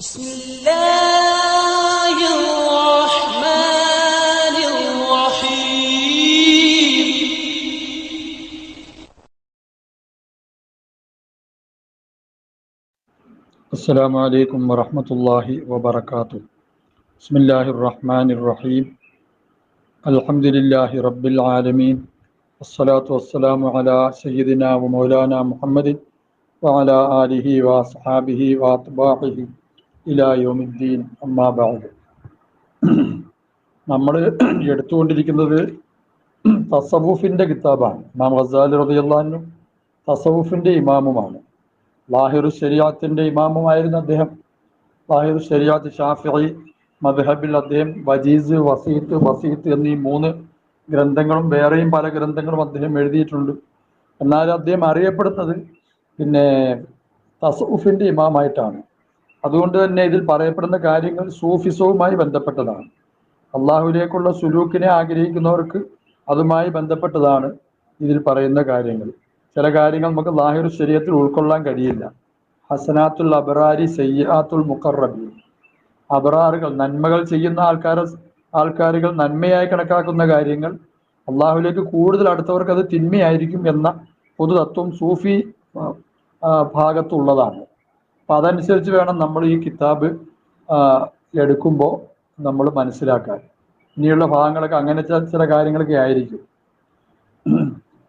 بسم الله الرحمن الرحيم. السلام عليكم ورحمة الله وبركاته. بسم الله الرحمن الرحيم. الحمد لله رب العالمين. والصلاة والسلام على سيدنا ومولانا محمد وعلى آله وأصحابه وأتباعه. ഇലാ യോമിദ്ദീൻ അമ്മാബാദ് നമ്മൾ എടുത്തുകൊണ്ടിരിക്കുന്നത് തസവൂഫിന്റെ കിതാബാണ്. ഇമാം ഹസാലി റബിയുള്ളാനും തസവൂഫിന്റെ ഇമാമുമാണ്. ലാഹിറു ഷെരിയാത്തിന്റെ ഇമാമുമായിരുന്നു അദ്ദേഹം. ലാഹിറു ഷെരിയാത്ത് ഷാഫി മദ്ഹബിൽ അദ്ദേഹം വജീസ് വസീത്ത് വസീത്ത് എന്നീ മൂന്ന് ഗ്രന്ഥങ്ങളും വേറെയും പല ഗ്രന്ഥങ്ങളും അദ്ദേഹം എഴുതിയിട്ടുണ്ട്. എന്നാൽ അദ്ദേഹം അറിയപ്പെടുന്നത് പിന്നെ തസവൂഫിന്റെ ഇമാമായിട്ടാണ്. അതുകൊണ്ട് തന്നെ ഇതിൽ പറയപ്പെടുന്ന കാര്യങ്ങൾ സൂഫിസവുമായി ബന്ധപ്പെട്ടതാണ്. അള്ളാഹുവിലേക്കുള്ള സുലൂക്കിനെ ആഗ്രഹിക്കുന്നവർക്ക് അതുമായി ബന്ധപ്പെട്ടതാണ് ഇതിൽ പറയുന്ന കാര്യങ്ങൾ. ചില കാര്യങ്ങൾ നമുക്ക് ലാഹിർ ശരീരത്തിൽ ഉൾക്കൊള്ളാൻ കഴിയില്ല. ഹസനാത്തുൽ അബറാരി സയ്യാത്തുൽ മുഖറബി അബറാറുകൾ നന്മകൾ ചെയ്യുന്ന ആൾക്കാരെ ആൾക്കാരുകൾ നന്മയായി കണക്കാക്കുന്ന കാര്യങ്ങൾ അള്ളാഹുലേക്ക് കൂടുതൽ അടുത്തവർക്ക് അത് തിന്മയായിരിക്കും എന്ന പൊതുതത്വം സൂഫി ഭാഗത്തുള്ളതാണ്. അപ്പം അതനുസരിച്ച് വേണം നമ്മൾ ഈ കിതാബ് എടുക്കുമ്പോൾ നമ്മൾ മനസ്സിലാക്കാൻ. ഇനിയുള്ള ഭാഗങ്ങളൊക്കെ അങ്ങനെ ചില കാര്യങ്ങളൊക്കെ ആയിരിക്കും.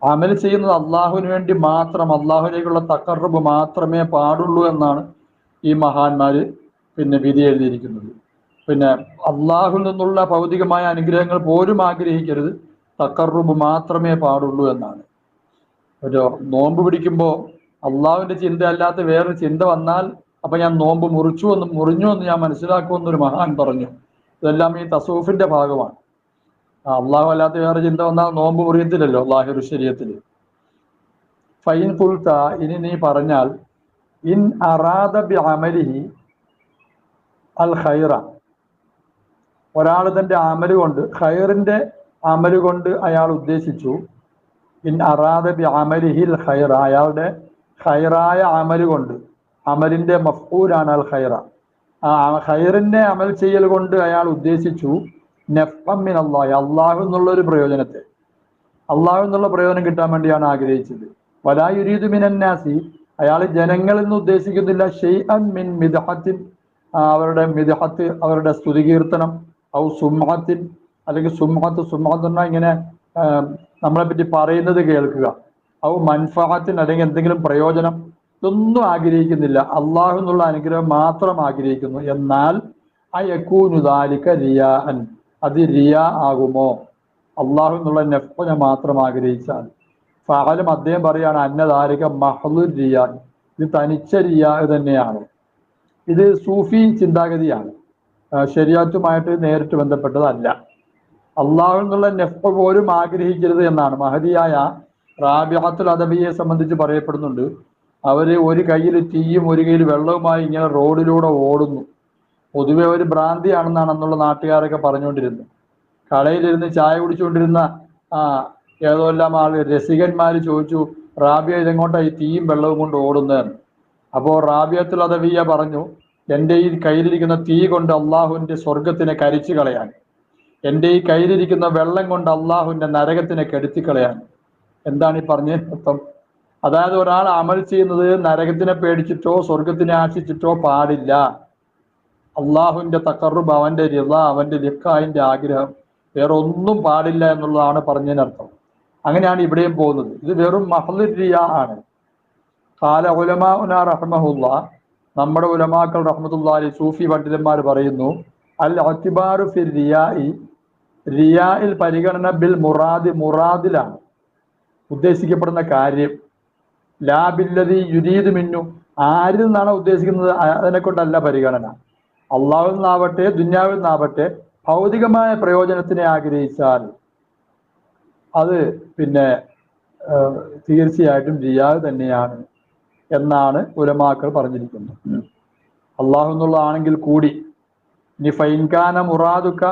അമൽ ചെയ്യുന്നത് അള്ളാഹുവിന് വേണ്ടി മാത്രം അള്ളാഹുലേക്കുള്ള തക്കറബ് മാത്രമേ പാടുള്ളൂ എന്നാണ് ഈ മഹാന്മാര് പിന്നെ വിധി എഴുതിയിരിക്കുന്നത്. പിന്നെ അള്ളാഹുൽ നിന്നുള്ള ഭൗതികമായ അനുഗ്രഹങ്ങൾ പോലും ആഗ്രഹിക്കരുത്. തക്കറുബ് മാത്രമേ പാടുള്ളൂ എന്നാണ്. ഒരു നോമ്പ് പിടിക്കുമ്പോൾ അള്ളാഹുവിന്റെ ചിന്ത അല്ലാത്ത വേറൊരു ചിന്ത വന്നാൽ അപ്പൊ ഞാൻ നോമ്പ് മുറിച്ചു എന്ന് മുറിഞ്ഞു എന്ന് ഞാൻ മനസ്സിലാക്കുമെന്നൊരു മഹാൻ പറഞ്ഞു. ഇതെല്ലാം ഈ തസൂഫിന്റെ ഭാഗമാണ്. അള്ളാഹു അല്ലാത്ത വേറെ ചിന്ത വന്നാൽ നോമ്പ് മുറിയത്തില്ലല്ലോ അള്ളാഹു ശരീരത്തിൽ ഫൈൻ പുൽത്ത ഇനി നീ പറഞ്ഞാൽ ഇൻ അറാദ ബി അൽ ഖൈറ. ഒരാൾ തന്റെ അമൽ കൊണ്ട് ഖൈറിന്റെ അമൽ കൊണ്ട് അയാൾ ഉദ്ദേശിച്ചു ഇൻ അറാദ ബി അമലിഹിൽ ഖൈറ അയാളുടെ ഖൈറായ അമൽ കൊണ്ട്. അമലിന്റെ മഫ്ഊലാണ് അൽ ഖൈറ. ആ ഖൈറിന്റെ അമൽ ചെയ്യൽ കൊണ്ട് അയാൾ ഉദ്ദേശിച്ചു നഫ്മിൻ അള്ളാഹി അള്ളാഹു എന്നുള്ള ഒരു പ്രയോജനത്തെ. അള്ളാഹു എന്നുള്ള പ്രയോജനം കിട്ടാൻ വേണ്ടിയാണ് ആഗ്രഹിച്ചത്. വലായുരീദ് മിനന്നാസി അയാൾ ജനങ്ങളിൽ നിന്ന് ഉദ്ദേശിക്കുന്നില്ല ഷെയ്അൻ മിൻ മിദഹത്തിൻ അവരുടെ മിദഹത്ത് അവരുടെ സ്തുതികീർത്തനം ഔ സുംഹത്തിൻ അല്ലെങ്കിൽ സുംഹത്ത് സുംഹത്ത് എന്നാൽ ഇങ്ങനെ ആ, നമ്മളെ പറ്റി പറയുന്നത് കേൾക്കുക. ഔ മൻഫാത്തിന് അല്ലെങ്കിൽ എന്തെങ്കിലും പ്രയോജനം ഇതൊന്നും ആഗ്രഹിക്കുന്നില്ല. അള്ളാഹു എന്നുള്ള അനുഗ്രഹം മാത്രം ആഗ്രഹിക്കുന്നു. എന്നാൽ ആ അയക്കൂനുദാലിക്ക റിയാൻ അത് റിയാ ആകുമോ? അള്ളാഹു എന്നുള്ള നെഫിനെ മാത്രം ആഗ്രഹിച്ചാൽ. ഫാലും അദ്ദേഹം പറയാണ് അന്നദാലിക മഹ്ലു റിയാൻ ഇത് തനിച്ച റിയാ തന്നെയാണ്. ഇത് സൂഫി ചിന്താഗതിയാണ്. ശരിയാറ്റുമായിട്ട് നേരിട്ട് ബന്ധപ്പെട്ടതല്ല. അള്ളാഹു എന്നുള്ള നെഫ് പോലും ആഗ്രഹിക്കരുത് എന്നാണ് മഹതിയായ റാബിഹത്തുൽ അദബിയെ സംബന്ധിച്ച് പറയപ്പെടുന്നുണ്ട്. അവർ ഒരു കയ്യിൽ തീയും ഒരു കയ്യിൽ വെള്ളവുമായി ഇങ്ങനെ റോഡിലൂടെ ഓടുന്നു. പൊതുവെ ഒരു ഭ്രാന്തിയാണെന്നാണ് അന്നുള്ള നാട്ടുകാരൊക്കെ പറഞ്ഞുകൊണ്ടിരുന്നത്. കടയിലിരുന്ന് ചായ കുടിച്ചുകൊണ്ടിരുന്ന ആ ഏതോല്ലാം ആൾ രസികന്മാർ ചോദിച്ചു റാബിയ ഇതെങ്ങോട്ടാ ഈ തീയും വെള്ളവും കൊണ്ട് ഓടുന്നതെന്ന് അപ്പോൾ റാബിയത്തുൽ അദവിയ പറഞ്ഞു എന്റെ ഈ കയ്യിലിരിക്കുന്ന തീ കൊണ്ട് അള്ളാഹുവിന്റെ സ്വർഗത്തിനെ കരിച്ചു കളയാൻ. എന്റെ ഈ കയ്യിലിരിക്കുന്ന വെള്ളം കൊണ്ട് അള്ളാഹുവിന്റെ നരകത്തിനെ കെടുത്തി കളയാൻ. എന്താണ് ഈ പറഞ്ഞ അർത്ഥം? അതായത് ഒരാൾ അമൽ ചെയ്യുന്നത് നരകത്തിനെ പേടിച്ചിട്ടോ സ്വർഗത്തിനെ ആശിച്ചിട്ടോ പാടില്ല. അള്ളാഹുവിന്റെ തക്കറുബ് അവന്റെ രഥ അവന്റെ ലിഖായിന്റെ ആഗ്രഹം വേറെ ഒന്നും പാടില്ല എന്നുള്ളതാണ് പറഞ്ഞതിനർത്ഥം അങ്ങനെയാണ് ഇവിടെയും പോകുന്നത്. ഇത് വെറും മഹലിയ ആണ്. കാല ഉലമാ റഹ്മഹുല്ല നമ്മുടെ ഉലമാക്കൾ റഹ്മത്തുല്ലാലി സൂഫി പണ്ഡിതന്മാർ പറയുന്നു അൽ അത്തിബാറു ഫിർ റിയായി. റിയായിൽ പരിഗണന ബിൽ മുറാദ് മുറാദിലാണ്. ഉദ്ദേശിക്കപ്പെടുന്ന കാര്യം. ലാബില്ലതി യുരീദ് മിന്നു. ആരിൽ നിന്നാണ് ഉദ്ദേശിക്കുന്നത്? അതിനെ കൊണ്ടല്ല പരിഗണന. അള്ളാഹുവിൽ നിന്നാവട്ടെ ദുന്യാവിൽ നിന്നാവട്ടെ ഭൗതികമായ പ്രയോജനത്തിനെ ആഗ്രഹിച്ചാൽ അത് പിന്നെ തീർച്ചയായിട്ടും ജിയാവ് തന്നെയാണ് എന്നാണ് ഉലമാക്കൾ പറഞ്ഞിരിക്കുന്നത്. അള്ളാഹു എന്നുള്ളതാണെങ്കിൽ കൂടി ഇനി ഫൈൻകാന മുറാദുക്ക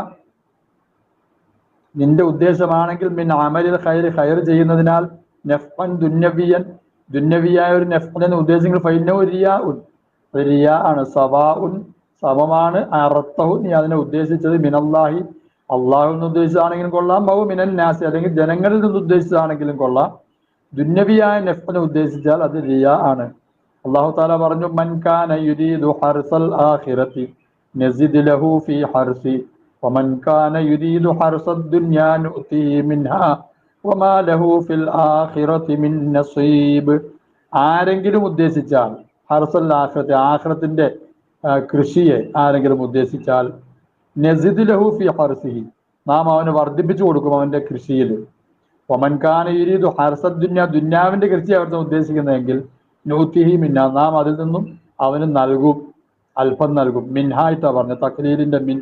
നിന്റെ ഉദ്ദേശമാണെങ്കിൽ മിൻ അമലിൽ ഖൈർ ഖൈർ ചെയ്യുന്നതിനാൽ നെഫ്മൻ ദുന്യവിയൻ ദുന്യവിയായ ഒരു നെഫ്മൻ എന്ന് ഉദ്ദേശിച്ചെങ്കിൽ ഫൈനോ റിയാ ഉൻ റിയ ആണ് സവാ ഉൻ സമമാണ് അറത്തവും നീ അതിനെ ഉദ്ദേശിച്ചത് മിനല്ലാഹി. അള്ളാഹു എന്ന് ഉദ്ദേശിച്ചാണെങ്കിലും കൊള്ളാം. ബഹു മിനൽ നാസി. അല്ലെങ്കിൽ ജനങ്ങളിൽ നിന്ന് ഉദ്ദേശിച്ചാണെങ്കിലും കൊള്ളാം. ദുന്യവിയായ നെഫ്റ്റിനെ ഉദ്ദേശിച്ചാൽ അത് റിയ ആണ്. അള്ളാഹു താല പറഞ്ഞു മൻകാന യുരീദു ഹർസൽ ആഖിറതി നസിദ് ലഹു ഫി ഹർസി. ومن كان يريد حرث الدنيا نؤتيه منها وما له في الآخرة من نصيب ആരെങ്കിലും ഉദ്ദേശിച്ചാൽ ഹർസൽ ആഖിറത്തെ ആഖിറത്തിന്റെ ആ, കൃഷിയെ ആരെങ്കിലും ഉദ്ദേശിച്ചാൽ നസിദ് ലഹു ഫി ഹർസിഹി നാം അവന് വർദ്ധിപ്പിച്ചു കൊടുക്കും അവന്റെ കൃഷിയിൽ ഒമൻഖാന യുരീദു ഹർസദ് ദുന്യ ദുന്യാവിന്റെ കൃഷി അവിടുന്ന് ഉദ്ദേശിക്കുന്നതെങ്കിൽ നൂത്തിഹി മിന്ന നാം അതിൽ നിന്നും അവന് നൽകും അല്പം നൽകും മിൻഹായിട്ടാ പറഞ്ഞ തക്ലീലിന്റെ മിൻ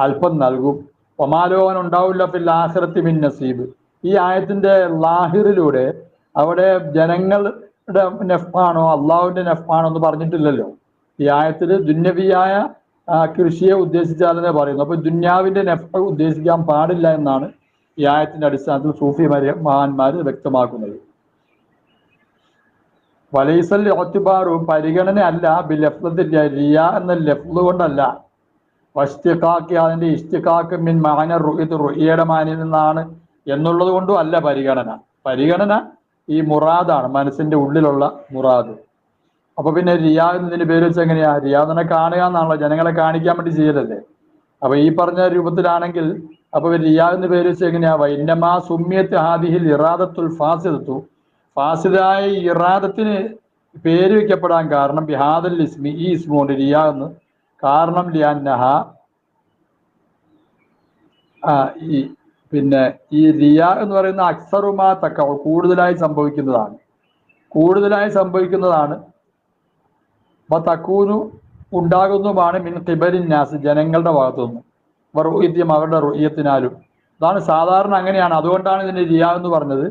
അല്പം നൽകും. ഒമാലോവൻ ഉണ്ടാവില്ല ഫിൽ ആഖിറത്തി മിൻ നസീബ്. ഈ ആയത്തിന്റെ ലാഹിറിലൂടെ അവിടെ ജനങ്ങളുടെ നെഫാണോ അള്ളാഹുവിന്റെ നെഫാണോ എന്ന് പറഞ്ഞിട്ടില്ലല്ലോ. ഈ ആയത്തിൽ ദുന്യവിയായ കൃഷിയെ ഉദ്ദേശിച്ചാലെന്നേ പറയുന്നു. അപ്പൊ ദുന്യാവിന്റെ നെഫ ഉദ്ദേശിക്കാൻ പാടില്ല എന്നാണ് ഈ ആയത്തിന്റെ അടിസ്ഥാനത്തിൽ സൂഫി മഹാന്മാർ വ്യക്തമാക്കുന്നത്. വലൈസൽ ഒത്തുബാറു പരിഗണന അല്ല ബി ലഫ്ലത്തിൽ റിയ എന്ന ലഫ്ല് കൊണ്ടല്ല. വസ്തിഖാക്ക് അതിന്റെ ഇസ്തിഖാക്ക് മിൻ മാന ഇത് റുഹിയുടെ മാനിൽ നിന്നാണ് എന്നുള്ളത് കൊണ്ടും അല്ല പരിഗണന. പരിഗണന ഈ മുറാദാണ് മനസ്സിന്റെ ഉള്ളിലുള്ള മുറാദ്. അപ്പൊ പിന്നെ റിയാദ് എന്നതിന് പേര് വെച്ച് എങ്ങനെയാ? റിയാദിനെ കാണുക എന്നാണല്ലോ ജനങ്ങളെ കാണിക്കാൻ വേണ്ടി ചെയ്യലല്ലേ? അപ്പൊ ഈ പറഞ്ഞ രൂപത്തിലാണെങ്കിൽ അപ്പൊ റിയാദ് എന്ന് പേര് വെച്ച് എങ്ങനെയാ? വൈന്നമാ സുമ്യത്ത് ഹാദിഹിൽ ഇറാദത്തുൽ ഫാസിദത്തു. ഫാസിദായ ഇറാദത്തിന് പേര് വെക്കപ്പെടാൻ കാരണം ബിഹാദൽ ഇസ്മി ഈ ഇസ്മുണ്ട് റിയ എന്ന് കാരണം ലിയാന്നഹ ഈ പിന്നെ ഈ റിയ എന്ന് പറയുന്ന അക്സറുമാ തക്ക കൂടുതലായി സംഭവിക്കുന്നതാണ്. കൂടുതലായി സംഭവിക്കുന്നതാണ്. അപ്പൊ തക്കൂനു ഉണ്ടാകുന്നതുമാണ് മിൻ കിബലിൻ നാസ് ജനങ്ങളുടെ ഭാഗത്തുനിന്ന്. റുഹ്യത്യം അവരുടെ റുഹ്യത്തിനാലും അതാണ് സാധാരണ അങ്ങനെയാണ്. അതുകൊണ്ടാണ് ഇതിന്റെ റിയ എന്ന് പറഞ്ഞത്.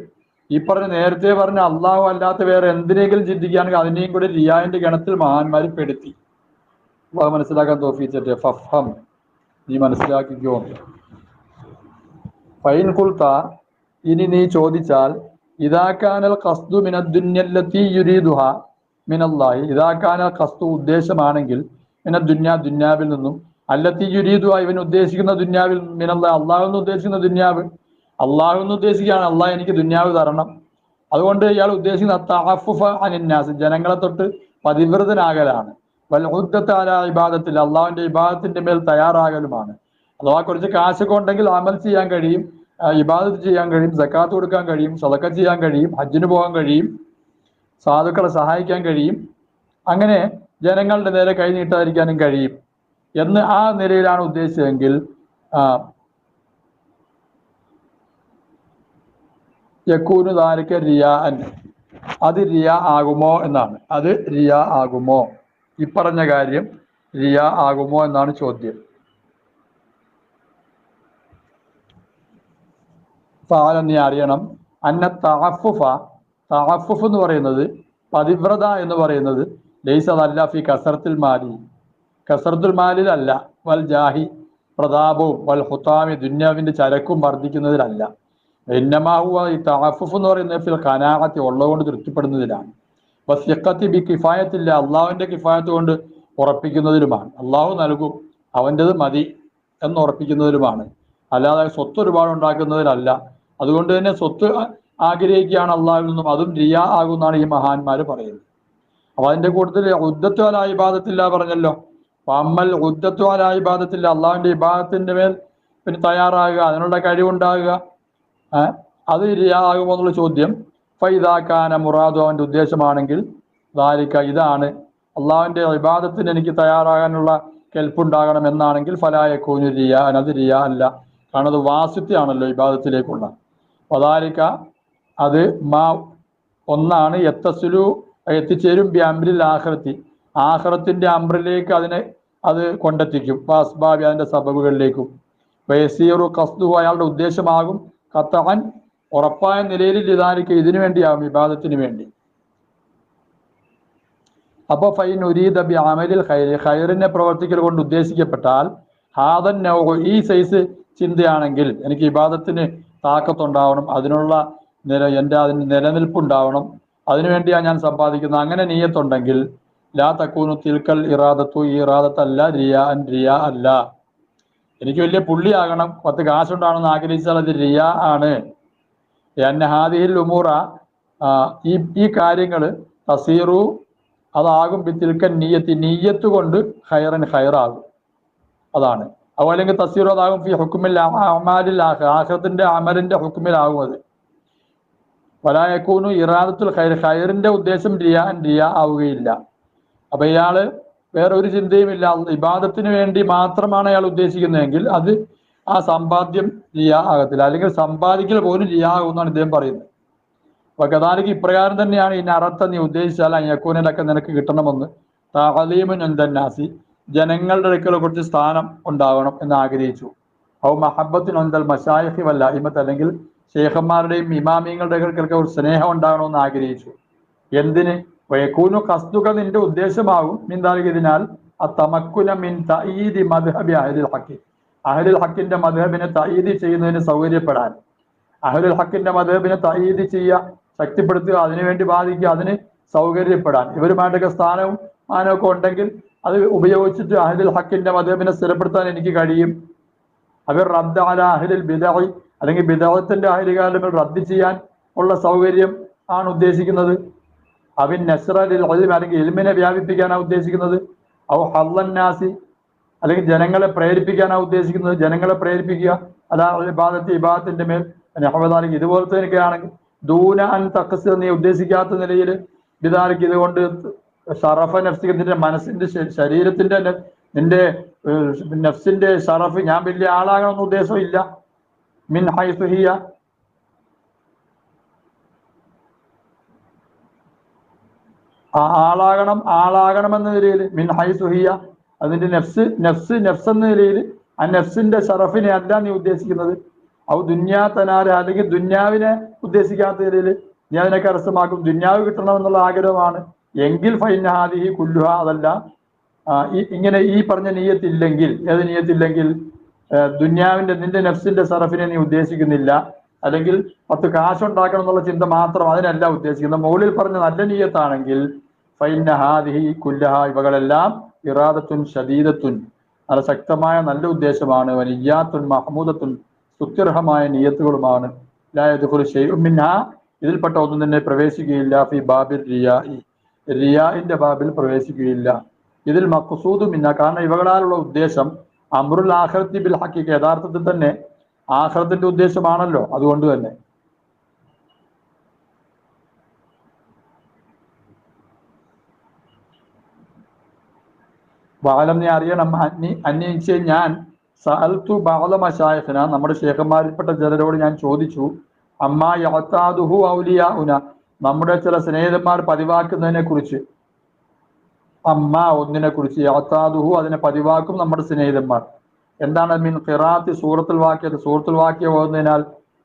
ഈ പറഞ്ഞ നേരത്തെ പറഞ്ഞ അള്ളാഹു അല്ലാത്ത വേറെ എന്തിനെങ്കിലും ചിന്തിക്കുകയാണെങ്കിൽ അതിനെയും കൂടി റിയാന്റെ ഗണത്തിൽ മഹാന്മാർ പെടുത്തി. അള്ളാഹു മനസ്സിലാക്കാൻ തോഫിച്ചിട്ട് ഫഫം നീ മനസ്സിലാക്കിക്കോ. ഫൈൻ കുൽത്ത ഇനി നീ ചോദിച്ചാൽ ഇതാക്കാനൽ കസ്തു മിനദ്ദുന്യല്ലത്തി യുരീദുഹ മിനല്ലാഹി. ഇതാക്കാനൽ കസ്തു ഉദ്ദേശമാണെങ്കിൽ മിന ദുന്യ ദുന്യാവിൽ നിന്നും അല്ലത്തി യുരീദുഹ ഇവൻ ഉദ്ദേശിക്കുന്ന ദുന്യാവിൽ മിനല്ല അള്ളാഹു എന്ന് ഉദ്ദേശിക്കുന്ന ദുന്യാവ്. അള്ളാഹു എന്ന് ഉദ്ദേശിക്കുകയാണ് അള്ളാഹ് എനിക്ക് ദുന്യാവ് തരണം. അതുകൊണ്ട് ഇയാൾ ഉദ്ദേശിക്കുന്ന അനിന്നാസ്. ജനങ്ങളെ തൊട്ട് പതിവ്രതനാകലാണ്. വൽഹുദ്ദത്ത് അല ഇബാദത്തിൽ അള്ളാഹുവിന്റെ ഇബാദത്തിന്റെ മേൽ തയ്യാറാകലുമാണ്. അഥവാ കുറച്ച് കാശൊക്കെ ഉണ്ടെങ്കിൽ അമൽ ചെയ്യാൻ കഴിയും ഇബാദത്ത് ചെയ്യാൻ കഴിയും സക്കാത്ത് കൊടുക്കാൻ കഴിയും സദക്ക ചെയ്യാൻ കഴിയും ഹജ്ജിന് പോകാൻ കഴിയും സാധുക്കളെ സഹായിക്കാൻ കഴിയും. അങ്ങനെ ജനങ്ങളുടെ നേരെ കൈ നീട്ടാതിരിക്കാനും കഴിയും എന്ന് ആ നിലയിലാണ് ഉദ്ദേശിച്ചതെങ്കിൽ യക്കൂനു ദാരിക്ക റിയാ അത് റിയ ആകുമോ എന്നാണ്. അത് റിയ ആകുമോ? ഇപ്പറഞ്ഞ കാര്യം റിയ ആകുമോ എന്നാണ് ചോദ്യം. സാധനം നീ അറിയണം. അന്ന താഫുഫ താഫുഫ് എന്ന് പറയുന്നത് പതിവ്രത എന്ന് പറയുന്നത് ലൈസ അതല്ല ഫി കസറത്തിൽ മാലി. കസറത്തുൽ മാലിലല്ല വൽ ജാഹി പ്രതാപവും വൽ ഹുത്താമി ദുന്യാവിന്റെ ചരക്കും വർദ്ധിക്കുന്നതിലല്ല. എന്നമാഹുവ ഈ താഫുഫ് എന്ന് പറയുന്നത് ഫിൽ കനാഹത്തി ഉള്ളതുകൊണ്ട് തൃപ്തിപ്പെടുന്നതിലാണ്. വസ്യക്കത്തി ബി കിഫായത്തില്ല. അള്ളാഹുവിന്റെ കിഫായത്ത് കൊണ്ട് ഉറപ്പിക്കുന്നതിലുമാണ്. അള്ളാഹു നൽകും അവന്റെത് മതി എന്ന് ഉറപ്പിക്കുന്നതിലുമാണ്. അല്ലാതെ സ്വത്ത് ഒരുപാട് ഉണ്ടാക്കുന്നതിലല്ല. അതുകൊണ്ട് തന്നെ സ്വത്ത് ആഗ്രഹിക്കുകയാണ് അള്ളാഹുവിൽ നിന്നും. അതും റിയ ആകുമെന്നാണ് ഈ മഹാന്മാർ പറയുന്നത്. അപ്പോൾ അതിന്റെ കൂട്ടത്തിൽ ഉദ്ദത്വ അല ഇബാദത്തില്ല പറഞ്ഞല്ലോ. അമ്മൽ ഉദ്ദത്വ അല ഇബാദത്തില്ല. അള്ളാഹുവിന്റെ ഇബാദത്തിന്റെ മേൽ പിന്നെ തയ്യാറാകുക. അതിനുള്ള കഴിവുണ്ടാകുക? അത് റിയ ആകുമോ എന്നുള്ള ചോദ്യം ഫൈദാക്കാന മുറാദു അവന്റെ ഉദ്ദേശമാണെങ്കിൽ ദാരിക്ക ഇതാണ്. അള്ളാഹുവിന്റെ വിവാദത്തിന് എനിക്ക് തയ്യാറാകാനുള്ള കെൽപ്പുണ്ടാകണം എന്നാണെങ്കിൽ ഫലായക്കൂനു റിയ അത് റിയ അല്ല. കാരണം അത് വാസിത്യാണല്ലോ വിവാദത്തിലേക്കുള്ള പതാരിക്ക അത് മാ ഒന്നാണ് എത്തസുലു എത്തിച്ചേരും അമ്രിൽ ആഹ്റത്തി ആഹ്റത്തിന്റെ അമ്രിലേക്ക് അതിനെ അത് കൊണ്ടെത്തിക്കും. വാസ്ബാബി അതിന്റെ സബബുകളിലേക്കും. വയസീറു കസ്തു അയാളുടെ ഉദ്ദേശമാകും. കത്തവൻ ഉറപ്പായ നിലയിൽ ഇതാനിക്ക് ഇതിനു വേണ്ടിയാവും വിവാദത്തിന് വേണ്ടി. അപ്പൊ ഫൈൻ ഉരീദ ബി അമലിൽ ഖൈർ. ഖൈറിനെ പ്രവർത്തിക്കൽ കൊണ്ട് ഉദ്ദേശിക്കപ്പെട്ടാൽ ഹാദൻ നൗ ഈ സൈസ് ചിന്തയാണെങ്കിൽ എനിക്ക് വിവാദത്തിന് താക്കത്തുണ്ടാവണം. അതിനുള്ള നില എന്റെ അതിന് നിലനിൽപ്പുണ്ടാവണം. അതിനുവേണ്ടിയാണ് ഞാൻ സമ്പാദിക്കുന്നത്. അങ്ങനെ നീയത്തുണ്ടെങ്കിൽ ലാ തക്കൂനു തിൽക്കൽ ഇറാദത്തു ഈ ഇറാദത്തല്ല റിയ അൻ റിയ അല്ല. എനിക്ക് വലിയ പുള്ളിയാകണം. പത്ത് കാശുണ്ടാണെന്ന് ആഗ്രഹിച്ചാൽ അത് റിയ ആണ്. ഹാദിഹിൽ ഉമൂറ ഈ ഈ കാര്യങ്ങൾ തസീറു അതാകും ബിത്തിൽക്കൻ നീയത്തി നീയത്ത് കൊണ്ട് ഹൈറൻ ഹൈറാകും അതാണ്. അതുപോലെ തസീറു അതാകും ഫി ഹുക്കുമിൽ അമാലിൽ ആഹത്തിന്റെ അമലിന്റെ ഹുക്കുമിലാകും അത്. വലായക്കൂനു ഇറാദത്തുൽ ഖൈർ ഖൈറിന്റെ ഉദ്ദേശം റിയാൻ റിയ ആവുകയില്ല. അപ്പൊ ഇയാൾ വേറൊരു ചിന്തയുമില്ല. ഇബാദത്തിന് വേണ്ടി മാത്രമാണ് അയാൾ ഉദ്ദേശിക്കുന്നതെങ്കിൽ അത് ആ സമ്പാദ്യം ചെയ്യാൻ ആകത്തില്ല അല്ലെങ്കിൽ സമ്പാദിക്കൽ പോലും ചെയ്യാകുമെന്നാണ് ഇദ്ദേഹം പറയുന്നത്. അപ്പൊ കഥാലിക്ക് ഇപ്രകാരം തന്നെയാണ് ഈ അറത്ത നീ ഉദ്ദേശിച്ചാൽ അയ്യക്കൂനിലൊക്കെ നിനക്ക് കിട്ടണമെന്ന്. താലീമുൻ എന്തന്നാസി ജനങ്ങളുടെ അടുക്കലെ കുറച്ച് സ്ഥാനം ഉണ്ടാവണം എന്ന് ആഗ്രഹിച്ചു. ഔ മഹബത്തിനൊന്തൽ മഷായഹി വല്ല ഇമത്ത് അല്ലെങ്കിൽ ഷേഖന്മാരുടെയും ഇമാമിയങ്ങളുടെ അടുക്കലൊക്കെ ഒരു സ്നേഹം ഉണ്ടാകണമെന്ന് ആഗ്രഹിച്ചു. എന്തിന്? വയക്കൂനു കസ്തുക നിന്റെ ഉദ്ദേശമാകും. മിന്താലികതിനാൽ ആ തമക്കുല മിൻ തഈദി മദ്ഹബി അഹ്ലുൽ ഹക്കി അഹ്ലുൽ ഹക്കിന്റെ മദ്ഹബിനെ തഈദി ചെയ്യുന്നതിന് സൗകര്യപ്പെടാൻ. അഹ്ലുൽ ഹക്കിന്റെ മദ്ഹബിനെ തഈദി ചെയ്യുക ശക്തിപ്പെടുത്തുക അതിനുവേണ്ടി ബാധിക്കുക അതിന് സൗകര്യപ്പെടാൻ. ഇവരുമായിട്ടൊക്കെ സ്ഥാനവും മാനമൊക്കെ ഉണ്ടെങ്കിൽ അത് ഉപയോഗിച്ചിട്ട് അഹ്ലുൽ ഹക്കിന്റെ മദ്ഹബിനെ സ്ഥിരപ്പെടുത്താൻ എനിക്ക് കഴിയും. അവർ റദ്ദ് അല അഹ്ലിൽ അല്ലെങ്കിൽ ബിദഅത്തിന്റെ അഹ്ലുകാരുടെ റദ്ദ് ചെയ്യാൻ ഉള്ള സൗകര്യം ആണ് ഉദ്ദേശിക്കുന്നത്. അവൻ നസ്രലിൽ അല്ലെങ്കിൽ എൽമിനെ വ്യാപിപ്പിക്കാനാണ് ഉദ്ദേശിക്കുന്നത്. ഔ ഹല്ലന്നാസി അല്ലെങ്കിൽ ജനങ്ങളെ പ്രേരിപ്പിക്കാനാണ് ഉദ്ദേശിക്കുന്നത് ജനങ്ങളെ പ്രേരിപ്പിക്കുക. അതാ ഇബാദത്ത് ഇബാദത്തിന്റെ മേൽ. നഹബദാലിക്ക് ഇതുപോലത്തെ എനിക്കാണെങ്കിൽ ദൂന അൻ തക്കസ് നീ ഉദ്ദേശിക്കാത്ത നിലയിൽ ബിദാലിക്ക് ഇതുകൊണ്ട് ഷറഫ നഫ്സിക്ക് നിന്റെ മനസ്സിന്റെ ശരീരത്തിന്റെ നിന്റെ നഫ്സിന്റെ ഷറഫ് ഞാൻ വലിയ ആളാകണമെന്ന് ഉദ്ദേശമില്ല മിൻ ഹൈസുഹിയ സുഹിയ ആളാകണം ആളാകണം എന്ന നിലയിൽ മിൻ ഹൈസുഹിയ അതിന്റെ നെഫ്സ് നെഫ്സ് നെഫ്സ് എന്ന നിലയിൽ ആ നെഫ്സിന്റെ ഷറഫിനെ അല്ല നീ ഉദ്ദേശിക്കുന്നത്. ഔ ദുന്യാ തനാര അല്ലെങ്കിൽ ദുന്യാവിനെ ഉദ്ദേശിക്കാത്ത നിലയിൽ നീ അതിനെ കരസ്ഥമാക്കും. ദുന്യാവ് കിട്ടണമെന്നുള്ള ആഗ്രഹമാണ്. എങ്കിൽ ഫൈനഹാദിഹി കുല്ലുഹ അതല്ല. ഇങ്ങനെ ഈ പറഞ്ഞ നീയത്തില്ലെങ്കിൽ ഏത് നീയത്തില്ലെങ്കിൽ ദുന്യാവിന്റെ നിന്റെ നെഫ്സിന്റെ സറഫിനെ നീ ഉദ്ദേശിക്കുന്നില്ല. അല്ലെങ്കിൽ പത്ത് കാശുണ്ടാക്കണം എന്നുള്ള ചിന്ത മാത്രം അതിനല്ല ഉദ്ദേശിക്കുന്നത്. മുകളിൽ പറഞ്ഞ നല്ല നീയത്താണെങ്കിൽ ഫൈനഹാദിഹി കുല്ലഹ ഇവകളെല്ലാം ഇറാദത്തുൻ ഷദീദത്തുൻ നല്ല ശക്തമായ നല്ല ഉദ്ദേശമാണ്. വലിയാത്തുൻ മഹമൂദത്തുൻ സുത്യർഹമായ നീയത്തുകളുമാണ്. ഇതിൽപ്പെട്ട ഒന്നും തന്നെ പ്രവേശിക്കുകയില്ല. ഫി ബാബിൽ റിയായി റിയാഇന്റെ ബാബിൽ പ്രവേശിക്കുകയില്ല. ഇതിൽ മഖ്സൂദു മിന്ന കാരണം ഇവകളാലുള്ള ഉദ്ദേശം അമ്രുൽ ആഖിറത്തി ബിൽ ഹക്കിക്ക് യഥാർത്ഥത്തിൽ തന്നെ ആഖിറത്തിന്റെ ഉദ്ദേശമാണല്ലോ. അതുകൊണ്ട് തന്നെ. വാലം നീ അറിയണം. അന്നി അന്വേഷിച്ച് ഞാൻ. സഅൽത്തു ബാല മശായഖന. നമ്മുടെ ശേഖന്മാരിൽപ്പെട്ട ചിലരോട് ഞാൻ ചോദിച്ചു. അമ്മ യാത്താദുഹു ഔലിയ ഉന നമ്മുടെ ചില സ്നേഹിതന്മാർ പതിവാക്കുന്നതിനെ കുറിച്ച്. അമ്മ ഒന്നിനെ കുറിച്ച്. യാത്താദുഹു അതിനെ പതിവാക്കും നമ്മുടെ സ്നേഹിതന്മാർ. എന്താണ് മീൻ ഖിറാത്തി സൂറത്തിൽ വാക്കിയത് സൂറത്തിൽ വാക്കിയ പോകുന്നതിനാൽ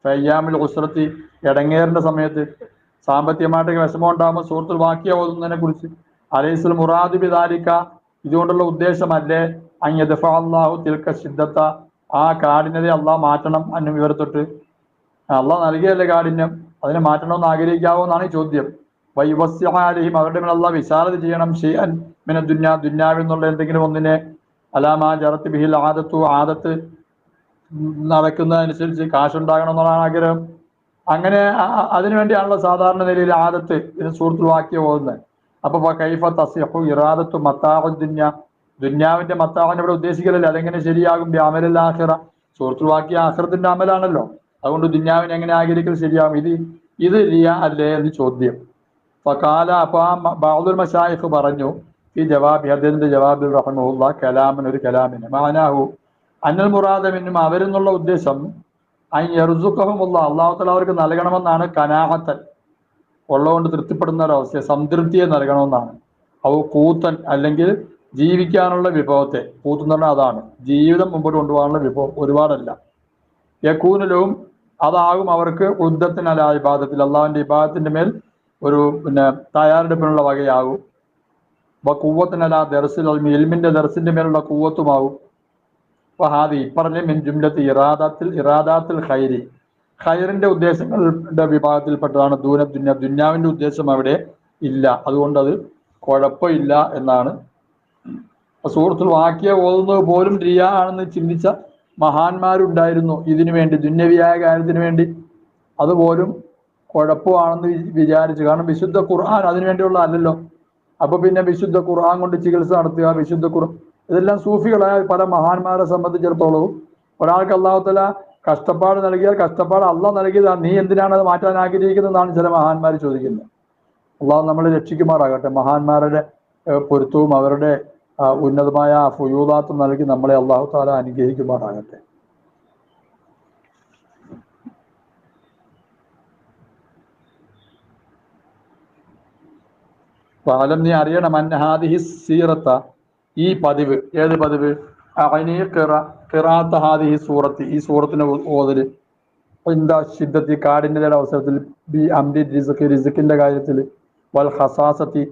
ഫയ്യാമിൽ ഉസ്രത്തി ഇടങ്ങേറിന്റെ സമയത്ത് സാമ്പത്തികമായിട്ട് വിഷമം ഉണ്ടാകുമ്പോൾ സൂറത്തുൽ വാക്യ ഓതുന്നതിനെ കുറിച്ച്. അലൈസുൽ മുറാദ് ബിദാലിക്ക ഇതുകൊണ്ടുള്ള ഉദ്ദേശമല്ലേ? അയ്യദഫ അള്ളാഹു തിൽക്ക സിദ്ധത്ത ആ കാഠിനതെ അള്ളാഹ് മാറ്റണം അന്നു വിവരത്തൊട്ട് അള്ളാഹ് നൽകിയല്ലേ കാഠിന്യം? അതിനെ മാറ്റണമെന്ന് ആഗ്രഹിക്കാവോ എന്നാണ് ചോദ്യം. വൈവസ്യാലിഹിം അവരുടെ മേൽ അള്ളാഹ് വിശാലത ചെയ്യണം. ഷെയ്അൻ മിന ദുന്യ ദുന്യാവിൽ നിന്നുള്ള എന്തെങ്കിലും ഒന്നിനെ. അലാമാ ജറത്ത് ബിഹിൽ ആദത്തു ആദത്ത് നടക്കുന്നതനുസരിച്ച് കാശുണ്ടാകണം എന്നുള്ളതാണ് ആഗ്രഹം. അങ്ങനെ അതിനുവേണ്ടിയാണല്ലോ സാധാരണ നിലയിൽ ആദത്ത് ഇതിന് സുഹൃത്തു വാക്യം അപ്പൊ കൈഫ തസിഹു ഇറാദത്തു മത്താഹു ദുന്യ. ദുന്യാവിന്റെ മത്താഹു ഇവിടെ ഉദ്ദേശിക്കലല്ലേ? അതെങ്ങനെ ശരിയാകും? അമലൽ ആഖിറ. സുഹൃത്തു ബാക്കി ആഖിറത്തിന്റെ അമലാണല്ലോ. അതുകൊണ്ട് ദുന്യാവിനെ എങ്ങനെ ആഗ്രഹിക്കൽ ശരിയാകും? ഇത് ഇത് റിയ അല്ലേ എന്ന് ചോദ്യം. ഫകാല അപ്പൊ ആ ബാദുൽ മശായിഖ് പറഞ്ഞു ഈ ജവാബി അദ്ദേഹത്തിന്റെ ജവാബിൽ റഹ്മുല്ല കലാമൻ ഒരു കലാമിന്. മാനാഹു അന്നൽ മുറാദമിനും അവരെന്നുള്ള ഉദ്ദേശം അൻ യർസുഖഹുമുള്ള അള്ളാഹു തല അവർക്ക് നൽകണമെന്നാണ് കനാഹത്തൻ. ഉള്ളതുകൊണ്ട് തൃപ്തിപ്പെടുന്ന ഒരവസ്ഥയെ സംതൃപ്തിയെ നൽകണമെന്നാണ്. അവ കൂത്തൻ അല്ലെങ്കിൽ ജീവിക്കാനുള്ള വിഭവത്തെ കൂത്തൻ എന്ന് പറഞ്ഞാൽ അതാണ്. ജീവിതം മുമ്പോട്ട് കൊണ്ടുപോകാനുള്ള വിഭവം ഒരുപാടല്ല. യക്കൂനിലും അതാകും അവർക്ക് ഉദ്ധത്തിനല്ല ഇബാദത്തിൽ അള്ളാഹുവിന്റെ ഇബാദത്തിന്റെ മേൽ ഒരു പിന്നെ തയ്യാറെടുപ്പിനുള്ള വകയാകും. അപ്പൊ കൂവത്തിനല്ല ദർസിൽ എൽമിന്റെ ദർസിന്റെ മേലുള്ള കൂവത്തുമാകും. അപ്പൊ ഹാദി ഇപ്പറഞ്ഞ മിൻ ജുംലത്ത് ഇറാദാത്തിൽ ഇറാദാത്തിൽ ഖൈരി. ഖൈറിന്റെ ഉദ്ദേശങ്ങളുടെ വിഭാഗത്തിൽപ്പെട്ടതാണ് ദൂന ദുന്യ ദുന്യാവിന്റെ ഉദ്ദേശം അവിടെ ഇല്ല. അതുകൊണ്ട് അത് കുഴപ്പമില്ല എന്നാണ്. സുഹൃത്തു വാക്യ ഓതുന്നത് പോലും റിയ ആണെന്ന് ചിന്തിച്ച മഹാന്മാരുണ്ടായിരുന്നു ഇതിനു വേണ്ടി ദുന്യവിയായ കാര്യത്തിന് വേണ്ടി. അതുപോലും കുഴപ്പമാണെന്ന് വിചാരിച്ചു. കാരണം വിശുദ്ധ ഖുർആൻ അതിനു വേണ്ടിയുള്ള അല്ലല്ലോ. അപ്പൊ പിന്നെ വിശുദ്ധ ഖുർആൻ കൊണ്ട് ചികിത്സ നടത്തുക വിശുദ്ധ ഖുർആൻ. ഇതെല്ലാം സൂഫികളായ പല മഹാന്മാരെ സംബന്ധിച്ചിടത്തോളവും ഒരാൾക്ക് അള്ളാഹുത്തല കഷ്ടപ്പാട് നൽകിയാൽ കഷ്ടപ്പാട് അല്ല നൽകിയതാണ് നീ എന്തിനാണ് അത് മാറ്റാൻ ആഗ്രഹിക്കുന്നതെന്നാണ് ചില മഹാന്മാർ ചോദിക്കുന്നത്. അള്ളാഹു നമ്മളെ രക്ഷിക്കുമാറാകട്ടെ. മഹാന്മാരുടെ പൊരുത്തവും അവരുടെ ഉന്നതമായ ഫുയൂദാത്തും നൽകി നമ്മളെ അള്ളാഹു താല അനുഗ്രഹിക്കുമാറാകട്ടെ. പാലം നീ അറിയണം അന്നഹാദിഹി സീറത്ത. ഈ പതിവ് ഏത് പതിവ്? ഖിറാത്ത ഹാദിഹി സൂറത്ത് ഈ സൂറത്തിന് ഓതൽ. എന്താ ശിദ്ധത്തി കാഠിന്യതയുടെ അവസരത്തിൽ ബി അംരി റിസുഖ് കാര്യത്തിൽ വൽ ഹസാസത്തി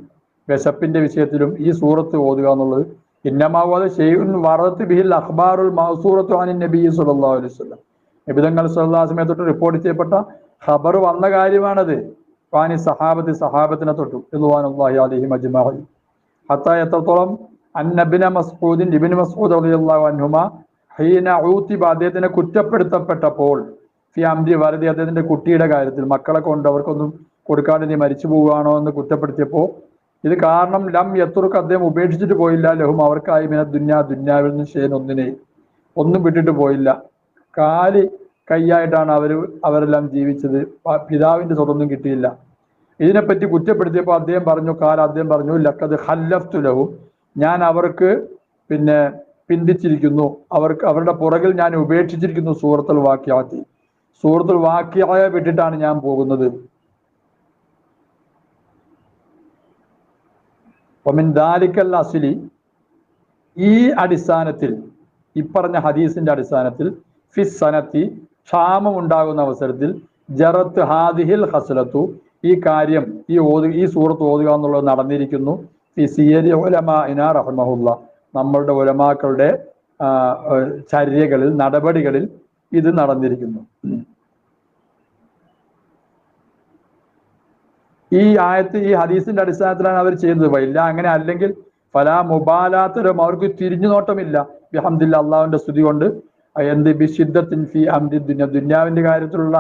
വിശപ്പിന്റെ വിഷയത്തിലും ഈ സൂറത്ത് ഓതുക എന്നുള്ളത്. ഇന്നമാവാതെ ഷെയ്ഖുൻ വറത്ത് ബിഹിൽ അഖ്ബാറുൽ മൗസൂറത്തു അനിൻ നബി വസല്ലം. നബിതങ്ങൾ അലൈഹി വസല്ലം തൊട്ട് റിപ്പോർട്ട് ചെയ്യപ്പെട്ട ഖബർ വന്ന കാര്യമാണത്. വാനി സഹാബത്തി സഹാബത്തിനെ തൊട്ടു. റളിയല്ലാഹു അലൈഹിം അജ്മഈൻ ഹത്താ എത്രത്തോളം അന്നബിന മസ്ഊദിൻ ഇബ്നു മസ്ഊദ് റളിയല്ലാഹു അൻഹുമ ഹീന ഊത്തിബ അദ്ദേഹത്തിനെ കുറ്റപ്പെടുത്തപ്പെട്ടപ്പോൾ ഫി അംരി വരതി അദ്ദേഹത്തിന്റെ കുട്ടിയുടെ കാര്യത്തിൽ മക്കളെ കൊണ്ട് അവർക്കൊന്നും കൊടുക്കാതെ നീ മരിച്ചു പോവുകയാണോ എന്ന് കുറ്റപ്പെടുത്തിയപ്പോൾ ഇത് കാരണം ലം യത്തുർക്ക് അദ്ദേഹം ഉപേക്ഷിച്ചിട്ട് പോയില്ല ലഹും അവർക്കായി മിന ദുന്യാ ദുന്യാവിൽ നിന്ന് ഷെയ്ൻ ഒന്നിനെയും ഒന്നും വിട്ടിട്ട് പോയില്ല. കാൽ കൈയായിട്ടാണ് അവർ അവരെല്ലാം ജീവിച്ചത് പിതാവിന്റെ സ്വതൊന്നും കിട്ടിയില്ല. ഇതിനെപ്പറ്റി കുറ്റപ്പെടുത്തിയപ്പോൾ അദ്ദേഹം പറഞ്ഞു കാല അദ്ദേഹം പറഞ്ഞു ലക്കത് ഹല്ലഫ്തു ലഹും ഞാൻ അവർക്ക് പിന്നെ പിന്തിച്ചിരിക്കുന്നു. അവർക്ക് അവരുടെ പുറകിൽ ഞാൻ ഉപേക്ഷിച്ചിരിക്കുന്നു സൂറത്തുൽ വാക്യാത്തി സൂറത്തുൽ വാക്യായ വിട്ടിട്ടാണ് ഞാൻ പോകുന്നത്. ദാലിക്കൽ അസിലി. ഈ അടിസ്ഥാനത്തിൽ ഇപ്പറഞ്ഞ ഹദീസിന്റെ അടിസ്ഥാനത്തിൽ ഫിസ് സനത്തി ക്ഷാമം ഉണ്ടാകുന്ന അവസരത്തിൽ ജറത്ത് ഹാദിഹിൽ ഹസലത്തു ഈ കാര്യം ഈ ഓതു ഈ സൂറത്ത് ഓതുക എന്നുള്ളത് നടന്നിരിക്കുന്നു. ഫി സിയരി ഉലമാ ഇന റഹ്മഹുല്ല നമ്മളുടെ ഒലമാക്കളുടെ ചര്യകളിൽ നടപടികളിൽ ഇത് നടന്നിരിക്കുന്നു. ഈ ആയത്ത് ഈ ഹദീസിന്റെ അടിസ്ഥാനത്തിലാണ് അവർ ചെയ്യുന്നത്. ഇല്ല അങ്ങനെ അല്ലെങ്കിൽ ഫലാ മുബാലാത്തരും അവർക്ക് തിരിഞ്ഞു നോട്ടമില്ല. ബിഹംദില്ല അള്ളാഹുവിന്റെ സ്തുതി കൊണ്ട്. എന്ത് ബിശിദ്ധത്തിൻ ഫി അംദി ദുന്യ. ദുന്യാവിന്റെ കാര്യത്തിലുള്ള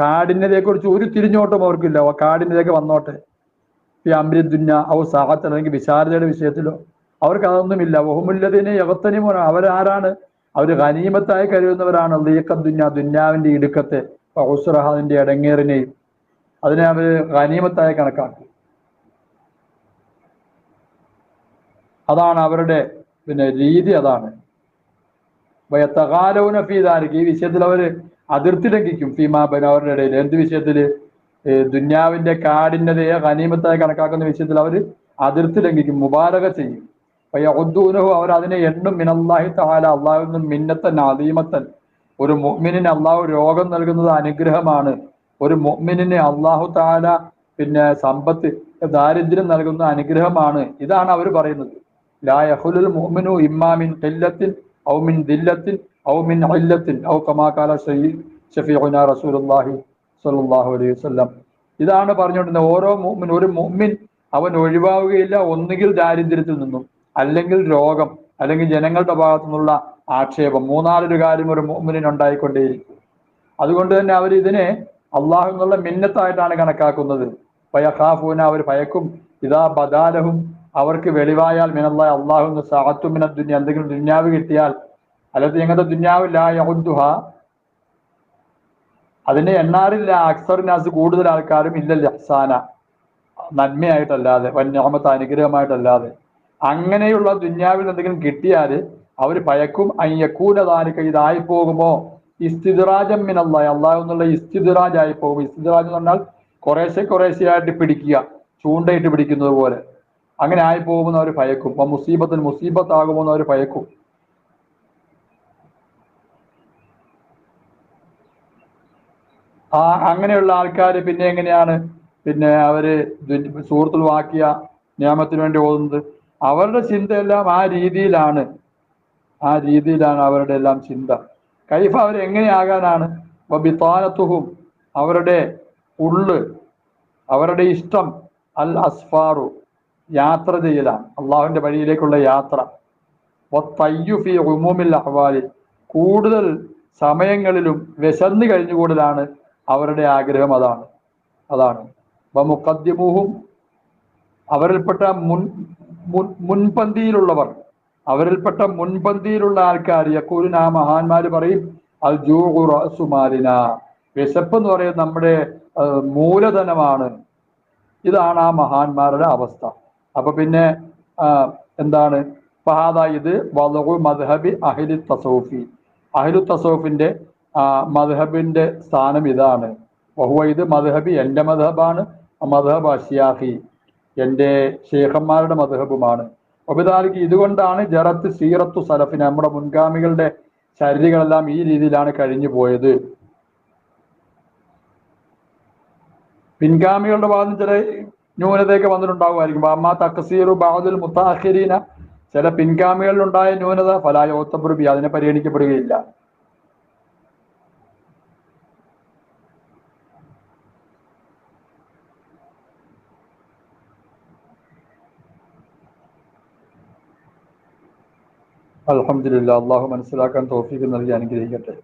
കാഠിന്യതയെ കുറിച്ച് ഒരു തിരിഞ്ഞോട്ടം അവർക്കില്ല. കാഠിന്യതയൊക്കെ വന്നോട്ടെ. ഫി അംരി ദുന്യ ഔ സാഹത്ത് അല്ലെങ്കിൽ വിശാരതയുടെ വിഷയത്തിലോ. അവർക്ക് അതൊന്നുമില്ല. യവത്തനി യവത്തനിമോന അവരാരാണ്? അവർ ഖനീമത്തായി കരുതുന്നവരാണ്. ലീക്ക ദുന്യ ദുന്യാവിന്റെ ഇടുക്കത്തെ ഹുസ്രഹാദിന്റെ ഇടങ്ങേറിനെയും അതിനെ അവർ ഖനീമത്തായി കണക്കാക്കി. അതാണ് അവരുടെ പിന്നെ രീതി അതാണ്. വയത്തകാലവുന ഫീദാരിക്ക് ഈ വിഷയത്തിൽ അവർ അതിർത്തി ലംഘിക്കും. ഫീമാബൻ അവരുടെ ഇടയിൽ. എന്ത് വിഷയത്തിൽ? ദുന്യാവിന്റെ കാഠിന്യതയെ ഖനീമത്തായി കണക്കാക്കുന്ന വിഷയത്തിൽ അവർ അതിർത്തി ലംഘിക്കും മുബാരക ചെയ്യും. വയഹുദ്ദൂനഹു അവർ അതിനെ എണ്ണും. മിനല്ലാഹി താല അള്ളാഹു മിന്നത്തൻ അതീമത്തൻ ഒരു മുഹ്മിനിന് അള്ളാഹു രോഗം നൽകുന്നത് അനുഗ്രഹമാണ്. ഒരു മുഹ്മിനിന് അള്ളാഹു താല പിന്നെ സമ്പത്ത് ദാരിദ്ര്യം നൽകുന്ന അനുഗ്രഹമാണ്. ഇതാണ് അവർ പറയുന്നത്. ലായഹുലുൽ മുഹ്മിനു ഇമ്മാമിൻ ഖില്ലത്തിൻ ഔ മിൻ ദില്ലത്തിൻ ഔ മിൻ ഔ കമാ ഖാല ഷഫീഉന റസൂലുള്ളാഹി സ്വല്ലല്ലാഹു അലൈഹി വസല്ലം. ഇതാണ് പറഞ്ഞുകൊണ്ടിരുന്നത് ഓരോ മുഅ്മിൻ ഒരു മുഅ്മിൻ അവൻ ഒഴിവാവുകയില്ല ഒന്നുകിൽ ദാരിദ്ര്യത്തിൽ നിന്നും അല്ലെങ്കിൽ രോഗം അല്ലെങ്കിൽ ജനങ്ങളുടെ ഭാഗത്തു നിന്നുള്ള ആക്ഷേപം. മൂന്നാലൊരു കാര്യം ഒരു മുഅ്മിനിന് ഉണ്ടായിക്കൊണ്ടേയിരിക്കും. അതുകൊണ്ട് തന്നെ അവർ ഇതിനെ അള്ളാഹു എന്നുള്ള മിന്നത്തായിട്ടാണ് കണക്കാക്കുന്നത്. വയഖാഫൂന അവർ ഭയക്കും. ഇതാ ബദാലഹും അവർക്ക് വെളിവായാൽ മിനല്ലായ അള്ളാഹു സാത്തു മിന ദുന്യ എന്തെങ്കിലും ദുന്യാവ് കിട്ടിയാൽ അല്ലാതെ ഞങ്ങളുടെ ദുന്യാവ് ലാ യഹുദ്ദുഹ അതിനെ എണ്ണാറില്ല അക്സറിനാസ് കൂടുതൽ ആൾക്കാരും ഇല്ലല്ല അഹ്സാന നന്മയായിട്ടല്ലാതെ വന്യാമത്ത് അനുഗ്രഹമായിട്ടല്ലാതെ. അങ്ങനെയുള്ള ദുന്യാവിൽ എന്തെങ്കിലും കിട്ടിയാൽ അവർ ഭയക്കും അയ്യക്കൂലതാനിക്ക ഇതായി പോകുമോ? ഇസ്തിദ്റാജം മിനല്ല അള്ളാഹു എന്നുള്ള ഇസ്തിദ്റാജ് ആയി പോകും. ഇസ്തിദ്റാജ് എന്ന് പറഞ്ഞാൽ കുറേശ്ശെ കുറേശ്ശെയായിട്ട് പിടിക്കുക ചൂണ്ടയിട്ട് പിടിക്കുന്നത് പോലെ. അങ്ങനെ ആയി പോകുമെന്ന് അവർ ഭയക്കും. അപ്പൊ മുസീബത്തിന് മുസീബത്താകുമോ എന്ന് അവർ ഭയക്കും. ആ അങ്ങനെയുള്ള ആൾക്കാർ പിന്നെ എങ്ങനെയാണ്? പിന്നെ അവർ സൂറത്തുൽ വാക്കിയ നിയമത്തിന് വേണ്ടി ഓതുന്നത്. അവരുടെ ചിന്തയെല്ലാം ആ രീതിയിലാണ്. ആ രീതിയിലാണ് അവരുടെ എല്ലാം ചിന്ത. കൈഫ അവർ എങ്ങനെയാകാനാണ്? ബിത്താനത്തുഹും അവരുടെ ഉള്ള് അവരുടെ ഇഷ്ടം അൽ അസ്ഫാറു യാത്ര ചെയ്യലാണ്. അള്ളാഹുവിന്റെ വഴിയിലേക്കുള്ള യാത്ര. കൂടുതൽ സമയങ്ങളിലും വിശന്ന് കഴിഞ്ഞുകൂടലാണ് അവരുടെ ആഗ്രഹം അതാണ്. അതാണ്. മുഖദ്യമൂഹും അവരിൽപ്പെട്ട മുൻ മുൻ മുൻപന്തിയിലുള്ളവർ അവരിൽപ്പെട്ട മുൻപന്തിയിലുള്ള ആൾക്കാർ യക്കൂലിന് ആ മഹാന്മാർ പറയും അൽ ജൂസുമാലിന വിശപ്പ് എന്ന് പറയുന്നത് നമ്മുടെ മൂലധനമാണ്. ഇതാണ് ആ മഹാന്മാരുടെ അവസ്ഥ. അപ്പൊ പിന്നെ എന്താണ്? ഫഹാദ ഇത് വലഹു മദ്ഹബി അഹിലു തസോഫി. അഹിലു തസൗഫിന്റെ മദ്ഹബിന്റെ സ്ഥാനം ഇതാണ്. വഹുവ ഇത് മദ്ഹബി എന്റെ മദ്ഹബാണ്. മദ്ഹബ് അഷിയാഹി എന്റെ ഷേഖന്മാരുടെ മദ്ഹബുമാണ്. ഒബിതാലിക്ക് ഇതുകൊണ്ടാണ് ജറത്ത് സീറത്തു സലഫിന് നമ്മുടെ മുൻഗാമികളുടെ ശരീരങ്ങളെല്ലാം ഈ രീതിയിലാണ് കഴിഞ്ഞു പോയത്. പിൻഗാമികളുടെ ഭാഗത്ത് ചില ന്യൂനതയൊക്കെ വന്നിട്ടുണ്ടാകുമായിരിക്കും അമ്മ തക്സീറു ബാദുൽ മുത്താഹിരീന ചില പിൻഗാമികളിലുണ്ടായ ന്യൂനത ഫലായോത്തപ്രബി അതിനെ പരിഗണിക്കപ്പെടുകയില്ല. അൽഹംദുലില്ലാ അള്ളാഹു മനസ്സിലാക്കാൻ തോഫീക്ക് നൽകി അനുഗ്രഹിക്കട്ടെ.